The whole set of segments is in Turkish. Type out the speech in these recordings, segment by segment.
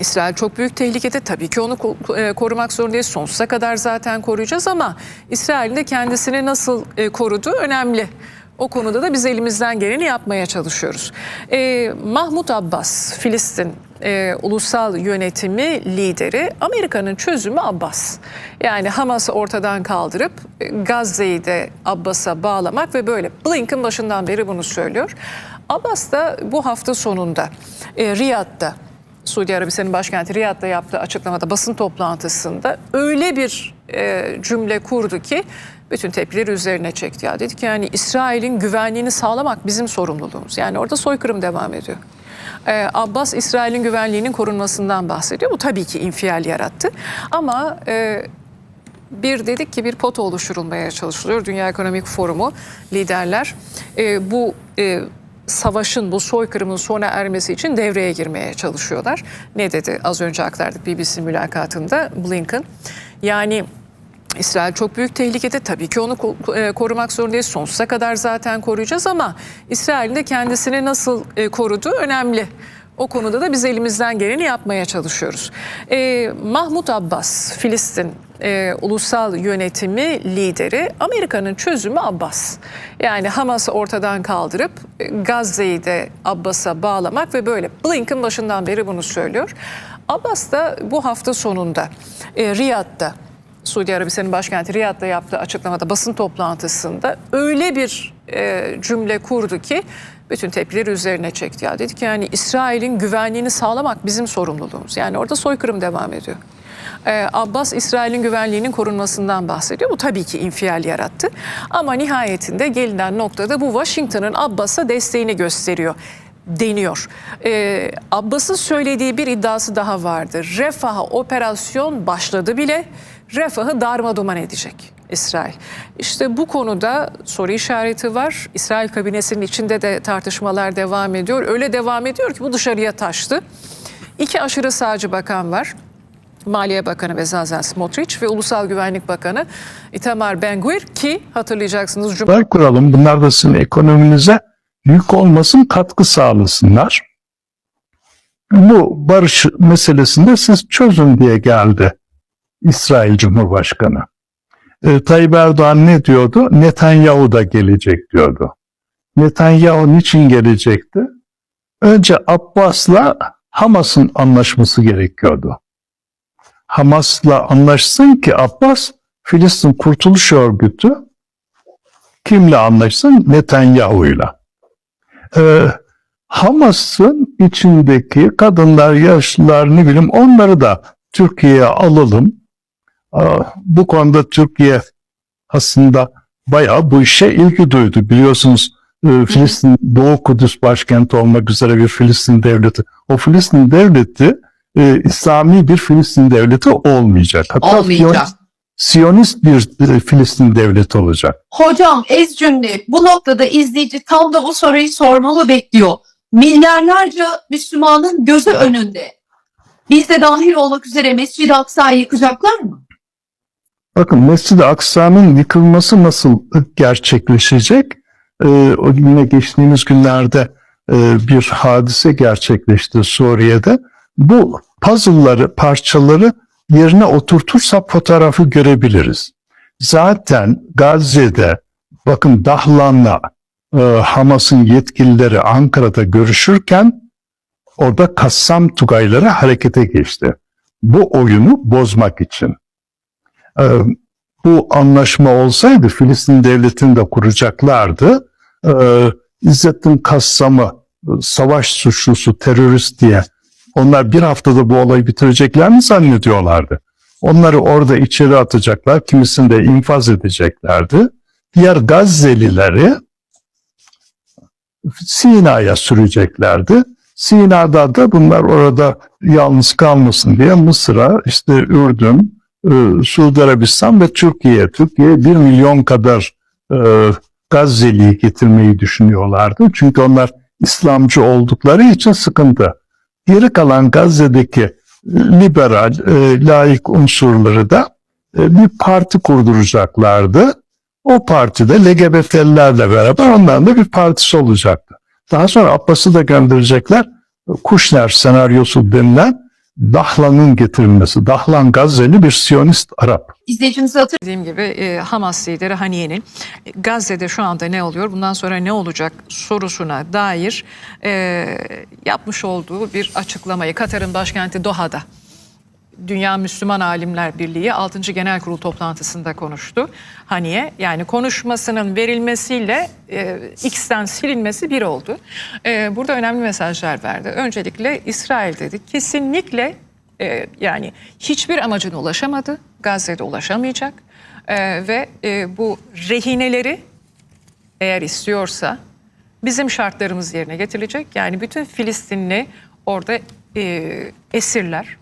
İsrail çok büyük tehlikede. Tabii ki onu e, korumak zorundayız. Sonsuza kadar zaten koruyacağız ama İsrail'in de kendisini nasıl e, koruduğu önemli. O konuda da biz elimizden geleni yapmaya çalışıyoruz. E, Mahmut Abbas, Filistin e, ulusal yönetimi lideri, Amerika'nın çözümü Abbas. Yani Hamas'ı ortadan kaldırıp e, Gazze'yi de Abbas'a bağlamak ve böyle Blinken başından beri bunu söylüyor. Abbas da bu hafta sonunda e, Riyad'da Suudi Arabistan'ın başkenti Riyad'da yaptığı açıklamada basın toplantısında öyle bir e, cümle kurdu ki bütün tepkileri üzerine çekti. Ya dedi ki yani İsrail'in güvenliğini sağlamak bizim sorumluluğumuz. Yani orada soykırım devam ediyor. E, Abbas İsrail'in güvenliğinin korunmasından bahsediyor. Bu tabii ki infial yarattı. Ama e, bir dedik ki bir pot oluşturulmaya çalışılıyor. Dünya Ekonomik Forumu liderler e, bu e, savaşın, bu soykırımın sona ermesi için devreye girmeye çalışıyorlar. Ne dedi az önce aktardık BBC mülakatında Blinken. Yani İsrail çok büyük tehlikede. Tabii ki onu e, korumak zorundayız. Sonsuza kadar zaten koruyacağız ama İsrail'in de kendisini nasıl e, koruduğu önemli. O konuda da biz elimizden geleni yapmaya çalışıyoruz. E, Mahmut Abbas, Filistin e, ulusal yönetimi lideri, Amerika'nın çözümü Abbas. Yani Hamas'ı ortadan kaldırıp e, Gazze'yi de Abbas'a bağlamak ve böyle Blinken başından beri bunu söylüyor. Abbas da bu hafta sonunda e, Riyad'da Suudi Arabistan'ın başkenti Riyad'da yaptığı açıklamada basın toplantısında öyle bir e, cümle kurdu ki bütün tepkileri üzerine çekti. Ya dedi ki yani İsrail'in güvenliğini sağlamak bizim sorumluluğumuz. Yani orada soykırım devam ediyor. E, Abbas İsrail'in güvenliğinin korunmasından bahsediyor. Bu tabii ki infial yarattı. Ama nihayetinde gelinen noktada bu Washington'ın Abbas'a desteğini gösteriyor deniyor. Ee, Abbas'ın söylediği bir iddiası daha vardı. Refah'a operasyon başladı bile. Refah'ı darma duman edecek İsrail. İşte bu konuda soru işareti var. İsrail kabinesinin içinde de tartışmalar devam ediyor. Öyle devam ediyor ki bu dışarıya taştı. İki aşırı sağcı bakan var. Maliye Bakanı Bezalel Smotrich ve Ulusal Güvenlik Bakanı Itamar Ben-Gvir ki hatırlayacaksınız Cuma Bunlar kuralım. Bunlar da sizin ekonominize yük olmasın, katkı sağlasınlar. Bu barış meselesinde siz çözün diye geldi İsrail Cumhurbaşkanı. E, Tayyip Erdoğan ne diyordu? Netanyahu da gelecek diyordu. Netanyahu niçin gelecekti? Önce Abbas'la Hamas'ın anlaşması gerekiyordu. Hamas'la anlaşsın ki Abbas Filistin Kurtuluş Örgütü kimle anlaşsın? Netanyahu'yla. Ee, Hamas'ın içindeki kadınlar, yaşlılar ne bileyim onları da Türkiye'ye alalım. Aa, bu konuda Türkiye aslında bayağı bu işe ilgi duydu. Biliyorsunuz e, Filistin Doğu Kudüs başkenti olmak üzere bir Filistin devleti. O Filistin devleti e, İslami bir Filistin devleti olmayacak. Hatta Olmayacak. Siyonist bir e, Filistin devleti olacak. Hocam ez cümle bu noktada izleyici tam da bu soruyu sormalı bekliyor. Milyarlarca Müslümanın gözü önünde. Biz de dahil olmak üzere Mescid-i Aksa'yı yıkacaklar mı? Bakın Mescid-i Aksa'nın yıkılması nasıl gerçekleşecek? Ee, o yine geçtiğimiz günlerde e, bir hadise gerçekleşti Suriye'de. Bu puzzle'ları, parçaları yerine oturtursak fotoğrafı görebiliriz. Zaten Gazze'de bakın Dahlan'la e, Hamas'ın yetkilileri Ankara'da görüşürken orada Kassam Tugayları harekete geçti. Bu oyunu bozmak için. Ee, bu anlaşma olsaydı Filistin devletini de kuracaklardı. Ee, İzzettin Kassam'ı e, savaş suçlusu, terörist diye onlar bir haftada bu olayı bitireceklerini zannediyorlardı. Onları orada içeri atacaklar, kimisini de infaz edeceklerdi. Diğer Gazze'lileri Sina'ya süreceklerdi. Sina'da da bunlar orada yalnız kalmasın diye Mısır'a, işte Ürdün, e, Suudi Arabistan ve Türkiye. Türkiye 1 milyon kadar e, Gazze'liyi getirmeyi düşünüyorlardı. Çünkü onlar İslamcı oldukları için sıkıntı. Geri kalan Gazze'deki liberal, e, laik unsurları da e, bir parti kurduracaklardı. O partide LGBT'lilerle beraber onların da bir partisi olacaktı. Daha sonra Abbas'ı da gönderecekler. Kuşner senaryosu denilen Dahlan'ın getirilmesi. Dahlan Gazze'li bir Siyonist Arap. İzleyicimizi hatır Dediğim gibi e, Hamas lideri Haniye'nin e, Gazze'de şu anda ne oluyor, bundan sonra ne olacak sorusuna dair e, yapmış olduğu bir açıklamayı Katar'ın başkenti Doha'da Dünya Müslüman Alimler Birliği 6. Genel Kurul toplantısında konuştu. Haniye yani konuşmasının verilmesiyle e, X'ten silinmesi bir oldu. E, burada önemli mesajlar verdi. Öncelikle İsrail dedi kesinlikle e, yani hiçbir amacına ulaşamadı. Gazze'de ulaşamayacak. E, ve e, bu rehineleri eğer istiyorsa bizim şartlarımız yerine getirilecek. Yani bütün Filistinli orada e, esirler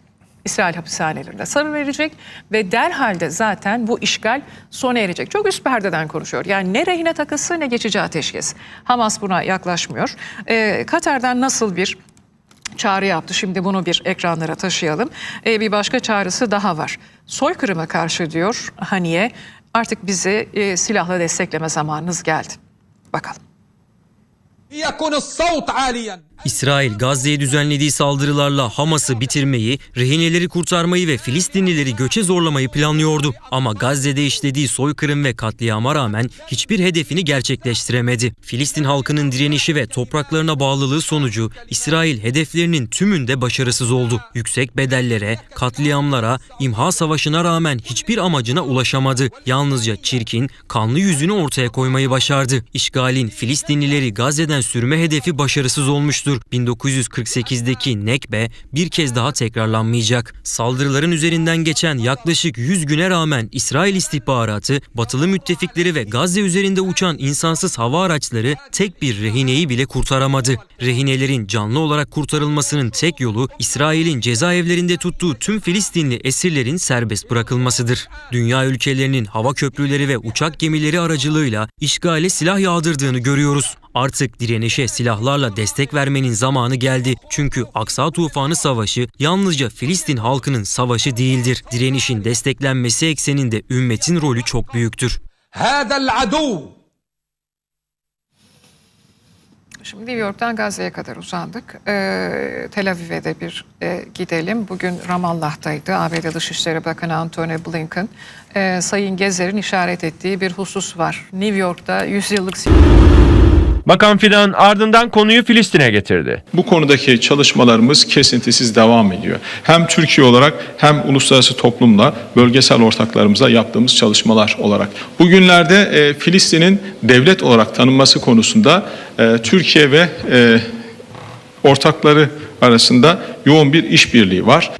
İsrail hapishanelerinde sarı verecek ve derhal de zaten bu işgal sona erecek. Çok üst perdeden konuşuyor. Yani ne rehine takısı ne geçici ateşkes. Hamas buna yaklaşmıyor. E, Katar'dan nasıl bir çağrı yaptı. Şimdi bunu bir ekranlara taşıyalım. Ee, bir başka çağrısı daha var. Soykırıma karşı diyor Haniye artık bizi e, silahla destekleme zamanınız geldi. Bakalım. İsrail Gazze'ye düzenlediği saldırılarla Hamas'ı bitirmeyi, rehineleri kurtarmayı ve Filistinlileri göçe zorlamayı planlıyordu. Ama Gazze'de işlediği soykırım ve katliama rağmen hiçbir hedefini gerçekleştiremedi. Filistin halkının direnişi ve topraklarına bağlılığı sonucu İsrail hedeflerinin tümünde başarısız oldu. Yüksek bedellere, katliamlara, imha savaşına rağmen hiçbir amacına ulaşamadı. Yalnızca çirkin, kanlı yüzünü ortaya koymayı başardı. İşgalin Filistinlileri Gazze'den sürme hedefi başarısız olmuştu olmuştur. 1948'deki Nekbe bir kez daha tekrarlanmayacak. Saldırıların üzerinden geçen yaklaşık 100 güne rağmen İsrail istihbaratı, batılı müttefikleri ve Gazze üzerinde uçan insansız hava araçları tek bir rehineyi bile kurtaramadı. Rehinelerin canlı olarak kurtarılmasının tek yolu İsrail'in cezaevlerinde tuttuğu tüm Filistinli esirlerin serbest bırakılmasıdır. Dünya ülkelerinin hava köprüleri ve uçak gemileri aracılığıyla işgale silah yağdırdığını görüyoruz. Artık direnişe silahlarla destek vermenin zamanı geldi. Çünkü Aksa Tufanı Savaşı yalnızca Filistin halkının savaşı değildir. Direnişin desteklenmesi ekseninde ümmetin rolü çok büyüktür. Şimdi New York'tan Gazze'ye kadar uzandık. Ee, Tel Aviv'e de bir e, gidelim. Bugün Ramallah'taydı. ABD Dışişleri Bakanı Antony Blinken. E, Sayın Gezer'in işaret ettiği bir husus var. New York'ta 100 yıllık... Bakan Fidan ardından konuyu Filistin'e getirdi. Bu konudaki çalışmalarımız kesintisiz devam ediyor. Hem Türkiye olarak hem uluslararası toplumla bölgesel ortaklarımıza yaptığımız çalışmalar olarak. Bugünlerde e, Filistin'in devlet olarak tanınması konusunda e, Türkiye ve e, ortakları arasında yoğun bir işbirliği var.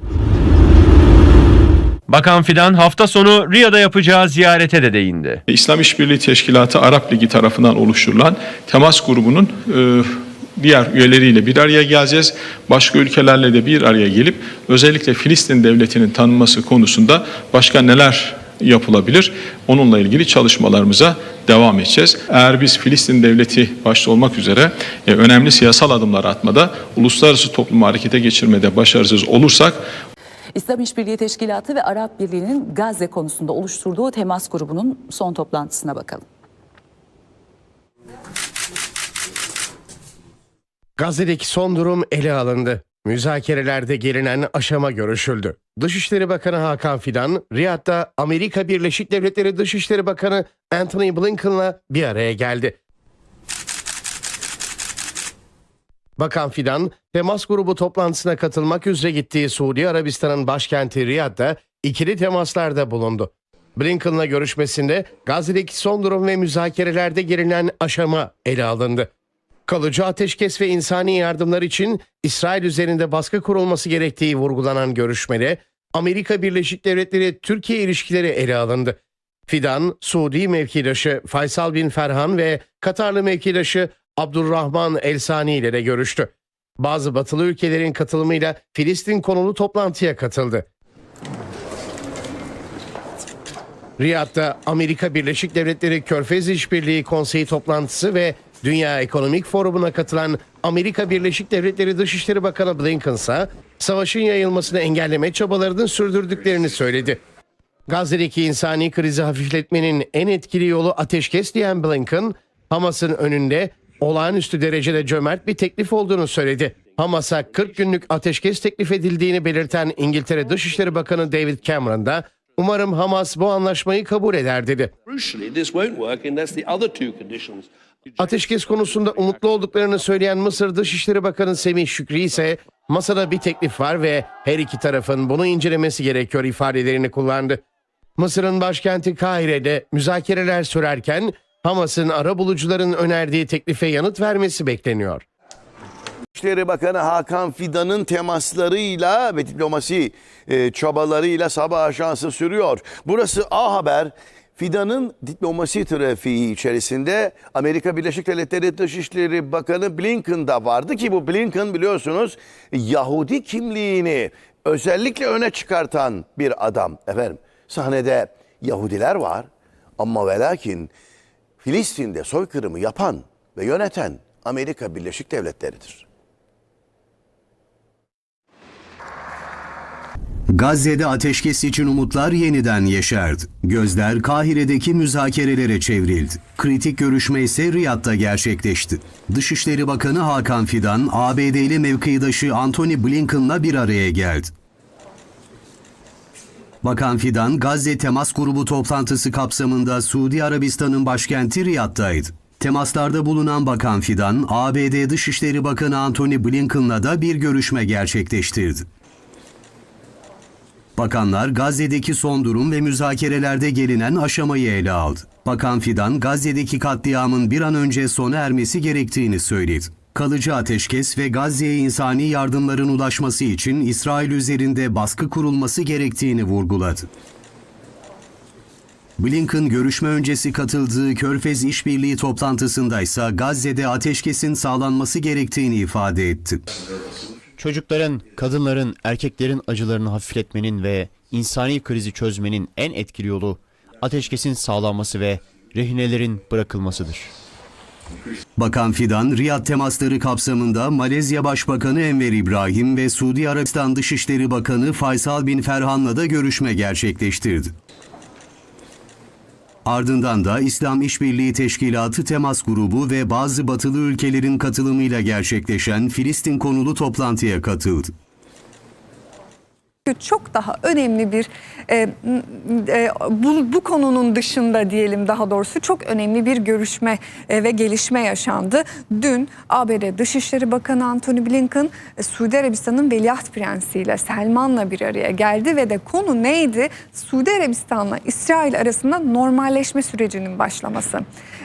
Bakan Fidan hafta sonu Riyad'a yapacağı ziyarete de değindi. İslam İşbirliği Teşkilatı Arap Ligi tarafından oluşturulan temas grubunun e, diğer üyeleriyle bir araya geleceğiz. Başka ülkelerle de bir araya gelip özellikle Filistin devletinin tanınması konusunda başka neler yapılabilir? Onunla ilgili çalışmalarımıza devam edeceğiz. Eğer biz Filistin devleti başta olmak üzere e, önemli siyasal adımlar atmada, uluslararası toplumu harekete geçirmede başarısız olursak İslam İşbirliği Teşkilatı ve Arap Birliği'nin Gazze konusunda oluşturduğu temas grubunun son toplantısına bakalım. Gazze'deki son durum ele alındı. Müzakerelerde gelinen aşama görüşüldü. Dışişleri Bakanı Hakan Fidan, Riyad'da Amerika Birleşik Devletleri Dışişleri Bakanı Anthony Blinken'la bir araya geldi. Bakan Fidan, temas grubu toplantısına katılmak üzere gittiği Suudi Arabistan'ın başkenti Riyad'da ikili temaslarda bulundu. Blinken'la görüşmesinde Gazze'deki son durum ve müzakerelerde gelinen aşama ele alındı. Kalıcı ateşkes ve insani yardımlar için İsrail üzerinde baskı kurulması gerektiği vurgulanan görüşmede Amerika Birleşik Devletleri Türkiye ilişkileri ele alındı. Fidan, Suudi mevkidaşı Faysal bin Ferhan ve Katarlı mevkidaşı Abdurrahman El Sani ile de görüştü. Bazı batılı ülkelerin katılımıyla Filistin konulu toplantıya katıldı. Riyad'da Amerika Birleşik Devletleri Körfez İşbirliği Konseyi toplantısı ve Dünya Ekonomik Forumu'na katılan Amerika Birleşik Devletleri Dışişleri Bakanı Blinken ise savaşın yayılmasını engelleme çabalarının sürdürdüklerini söyledi. Gazze'deki insani krizi hafifletmenin en etkili yolu ateşkes diyen Blinken, Hamas'ın önünde olağanüstü derecede cömert bir teklif olduğunu söyledi. Hamas'a 40 günlük ateşkes teklif edildiğini belirten İngiltere Dışişleri Bakanı David Cameron da umarım Hamas bu anlaşmayı kabul eder dedi. Ateşkes konusunda umutlu olduklarını söyleyen Mısır Dışişleri Bakanı Semih Şükri ise masada bir teklif var ve her iki tarafın bunu incelemesi gerekiyor ifadelerini kullandı. Mısır'ın başkenti Kahire'de müzakereler sürerken Hamas'ın ara bulucuların önerdiği teklife yanıt vermesi bekleniyor. Dışişleri Bakanı Hakan Fidan'ın temaslarıyla ve diplomasi e, çabalarıyla sabah ajansı sürüyor. Burası A Haber. Fidan'ın diplomasi trafiği içerisinde Amerika Birleşik Devletleri Dışişleri Bakanı Blinken da vardı ki bu Blinken biliyorsunuz Yahudi kimliğini özellikle öne çıkartan bir adam. Efendim sahnede Yahudiler var ama ve lakin Filistin'de soykırımı yapan ve yöneten Amerika Birleşik Devletleri'dir. Gazze'de ateşkes için umutlar yeniden yeşerdi. Gözler Kahire'deki müzakerelere çevrildi. Kritik görüşme ise Riyad'da gerçekleşti. Dışişleri Bakanı Hakan Fidan, ABD'li mevkidaşı Antony Blinken'la bir araya geldi. Bakan Fidan, Gazze Temas Grubu toplantısı kapsamında Suudi Arabistan'ın başkenti Riyad'daydı. Temaslarda bulunan Bakan Fidan, ABD Dışişleri Bakanı Antony Blinken'la da bir görüşme gerçekleştirdi. Bakanlar Gazze'deki son durum ve müzakerelerde gelinen aşamayı ele aldı. Bakan Fidan, Gazze'deki katliamın bir an önce sona ermesi gerektiğini söyledi. Kalıcı ateşkes ve Gazze'ye insani yardımların ulaşması için İsrail üzerinde baskı kurulması gerektiğini vurguladı. Blinken görüşme öncesi katıldığı Körfez İşbirliği toplantısında ise Gazze'de ateşkesin sağlanması gerektiğini ifade etti. Çocukların, kadınların, erkeklerin acılarını hafifletmenin ve insani krizi çözmenin en etkili yolu ateşkesin sağlanması ve rehinelerin bırakılmasıdır. Bakan Fidan, Riyad temasları kapsamında Malezya Başbakanı Enver İbrahim ve Suudi Arabistan Dışişleri Bakanı Faysal bin Ferhan'la da görüşme gerçekleştirdi. Ardından da İslam İşbirliği Teşkilatı Temas Grubu ve bazı batılı ülkelerin katılımıyla gerçekleşen Filistin konulu toplantıya katıldı. Çok daha önemli bir e, e, bu, bu konunun dışında diyelim daha doğrusu çok önemli bir görüşme e, ve gelişme yaşandı. Dün ABD Dışişleri Bakanı Antony Blinken e, Suudi Arabistan'ın Veliaht Prensi ile Selman'la bir araya geldi ve de konu neydi? Suudi Arabistan'la İsrail arasında normalleşme sürecinin başlaması.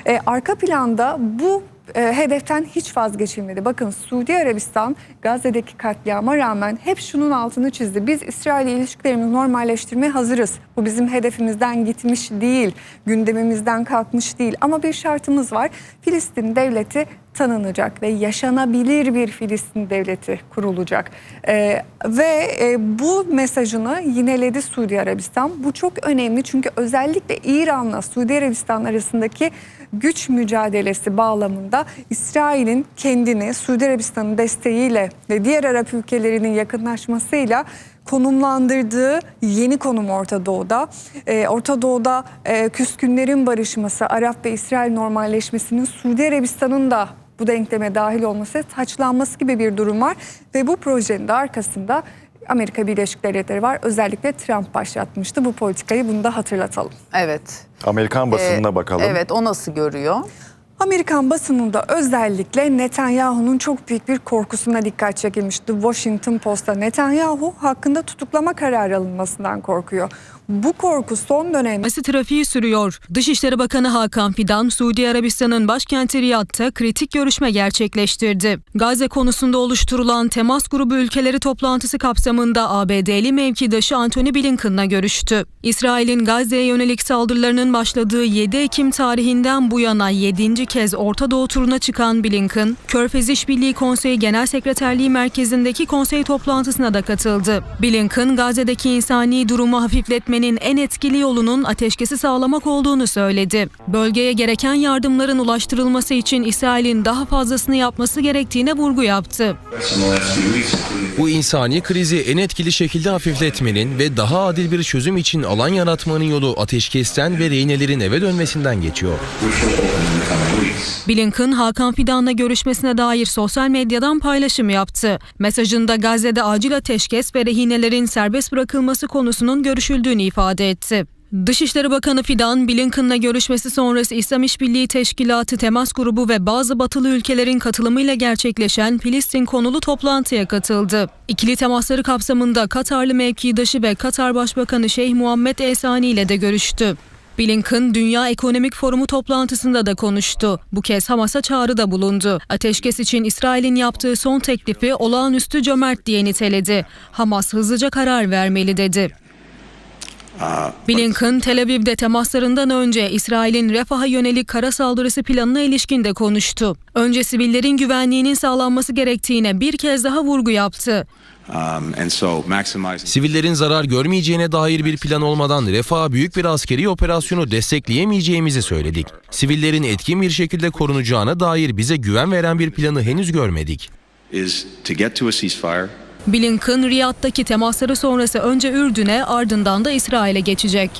E, arka planda bu e, hedeften hiç vazgeçilmedi. Bakın Suudi Arabistan Gazze'deki katliama rağmen hep şunun altını çizdi. Biz İsrail ile ilişkilerimizi normalleştirmeye hazırız. Bu bizim hedefimizden gitmiş değil, gündemimizden kalkmış değil. Ama bir şartımız var. Filistin devleti tanınacak ve yaşanabilir bir Filistin devleti kurulacak. Ee, ve e, bu mesajını yineledi Suudi Arabistan. Bu çok önemli çünkü özellikle İran'la Suudi Arabistan arasındaki güç mücadelesi bağlamında İsrail'in kendini Suudi Arabistan'ın desteğiyle ve diğer Arap ülkelerinin yakınlaşmasıyla konumlandırdığı yeni konum Orta Doğu'da. Ee, Orta Doğu'da e, küskünlerin barışması, Arap ve İsrail normalleşmesinin Suudi Arabistan'ın da bu denkleme dahil olması, taçlanması gibi bir durum var. Ve bu projenin de arkasında Amerika Birleşik Devletleri var. Özellikle Trump başlatmıştı bu politikayı. Bunu da hatırlatalım. Evet. Amerikan basınına Ee, bakalım. Evet o nasıl görüyor? Amerikan basınında özellikle Netanyahu'nun çok büyük bir korkusuna dikkat çekilmişti. Washington Post'ta Netanyahu hakkında tutuklama kararı alınmasından korkuyor. Bu korku son dönemde trafiği sürüyor. Dışişleri Bakanı Hakan Fidan, Suudi Arabistan'ın başkenti Riyad'da kritik görüşme gerçekleştirdi. Gazze konusunda oluşturulan temas grubu ülkeleri toplantısı kapsamında ABD'li mevkidaşı Antony Blinken'la görüştü. İsrail'in Gazze'ye yönelik saldırılarının başladığı 7 Ekim tarihinden bu yana 7. kez Orta Doğu turuna çıkan Blinken, Körfez İşbirliği Konseyi Genel Sekreterliği Merkezi'ndeki konsey toplantısına da katıldı. Blinken, Gazze'deki insani durumu hafifletmenin bitirmenin en etkili yolunun ateşkesi sağlamak olduğunu söyledi. Bölgeye gereken yardımların ulaştırılması için İsrail'in daha fazlasını yapması gerektiğine vurgu yaptı. Bu insani krizi en etkili şekilde hafifletmenin ve daha adil bir çözüm için alan yaratmanın yolu ateşkesten ve rehinelerin eve dönmesinden geçiyor. Blinken, Hakan Fidan'la görüşmesine dair sosyal medyadan paylaşım yaptı. Mesajında Gazze'de acil ateşkes ve rehinelerin serbest bırakılması konusunun görüşüldüğünü ifade etti. Dışişleri Bakanı Fidan, Blinken'la görüşmesi sonrası İslam İşbirliği Teşkilatı Temas Grubu ve bazı batılı ülkelerin katılımıyla gerçekleşen Filistin konulu toplantıya katıldı. İkili temasları kapsamında Katarlı mevkidaşı ve Katar Başbakanı Şeyh Muhammed El Sani ile de görüştü. Blinken Dünya Ekonomik Forumu toplantısında da konuştu. Bu kez Hamas'a çağrıda bulundu. Ateşkes için İsrail'in yaptığı son teklifi olağanüstü cömert diye niteledi. Hamas hızlıca karar vermeli dedi. Blinken, Tel Aviv'de temaslarından önce İsrail'in Refah'a yönelik kara saldırısı planına ilişkin de konuştu. Önce sivillerin güvenliğinin sağlanması gerektiğine bir kez daha vurgu yaptı. Sivillerin zarar görmeyeceğine dair bir plan olmadan Refah'a büyük bir askeri operasyonu destekleyemeyeceğimizi söyledik. Sivillerin etkin bir şekilde korunacağına dair bize güven veren bir planı henüz görmedik. Blinken, Riyad'daki temasları sonrası önce Ürdün'e ardından da İsrail'e geçecek.